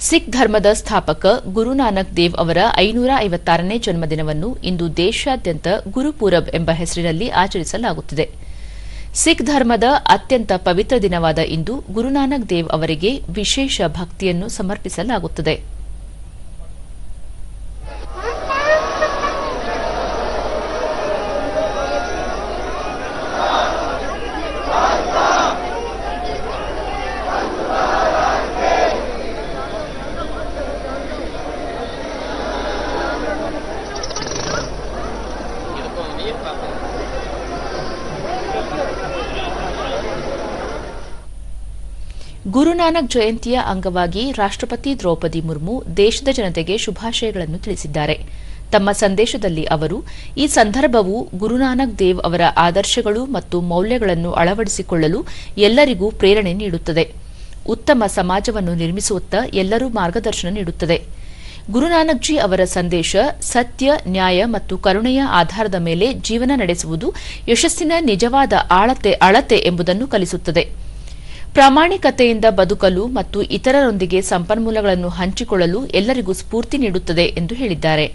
ಸಿಖ್ ಧರ್ಮದ ಸ್ಥಾಪಕ ಗುರುನಾನಕ್ ದೇವ್ ಅವರ ಐನೂರ ಐವತ್ತಾರನೇ ಜನ್ಮದಿನವನ್ನು ಇಂದು ದೇಶಾದ್ಯಂತ ಗುರುಪೂರಬ್ ಎಂಬ ಹೆಸರಿನಲ್ಲಿ ಆಚರಿಸಲಾಗುತ್ತಿದೆ. ಸಿಖ್ ಧರ್ಮದ ಅತ್ಯಂತ ಪವಿತ್ರ ದಿನವಾದ ಇಂದು ಗುರುನಾನಕ್ ದೇವ್ ಅವರಿಗೆ ವಿಶೇಷ ಭಕ್ತಿಯನ್ನು ಸಮರ್ಪಿಸಲಾಗುತ್ತದೆ. ಗುರುನಾನಕ್ ಜಯಂತಿಯ ಅಂಗವಾಗಿ ರಾಷ್ಟ್ರಪತಿ ದ್ರೌಪದಿ ಮುರ್ಮು ದೇಶದ ಜನತೆಗೆ ಶುಭಾಶಯಗಳನ್ನು ತಿಳಿಸಿದ್ದಾರೆ. ತಮ್ಮ ಸಂದೇಶದಲ್ಲಿ ಅವರು, ಈ ಸಂದರ್ಭವು ಗುರುನಾನಕ್ ದೇವ್ ಅವರ ಆದರ್ಶಗಳು ಮತ್ತು ಮೌಲ್ಯಗಳನ್ನು ಅಳವಡಿಸಿಕೊಳ್ಳಲು ಎಲ್ಲರಿಗೂ ಪ್ರೇರಣೆ ನೀಡುತ್ತದೆ. ಉತ್ತಮ ಸಮಾಜವನ್ನು ನಿರ್ಮಿಸುವತ್ತ ಎಲ್ಲರೂ ಮಾರ್ಗದರ್ಶನ ನೀಡುತ್ತದೆ. ಗುರುನಾನಕ್ಜಿ ಅವರ ಸಂದೇಶ ಸತ್ಯ, ನ್ಯಾಯ ಮತ್ತು ಕರುಣೆಯ ಆಧಾರದ ಮೇಲೆ ಜೀವನ ನಡೆಸುವುದು ಯಶಸ್ಸಿನ ನಿಜವಾದ ಆಳತೆ, ಅಳತೆ ಎಂಬುದನ್ನು ಕಲಿಸುತ್ತದೆ. ಪ್ರಾಮಾಣಿಕತೆಯಿಂದ ಬದುಕಲು ಮತ್ತು ಇತರರೊಂದಿಗೆ ಸಂಪನ್ಮೂಲಗಳನ್ನು ಹಂಚಿಕೊಳ್ಳಲು ಎಲ್ಲರಿಗೂ ಸ್ಫೂರ್ತಿ ನೀಡುತ್ತದೆ ಎಂದು ಹೇಳಿದ್ದಾರೆ.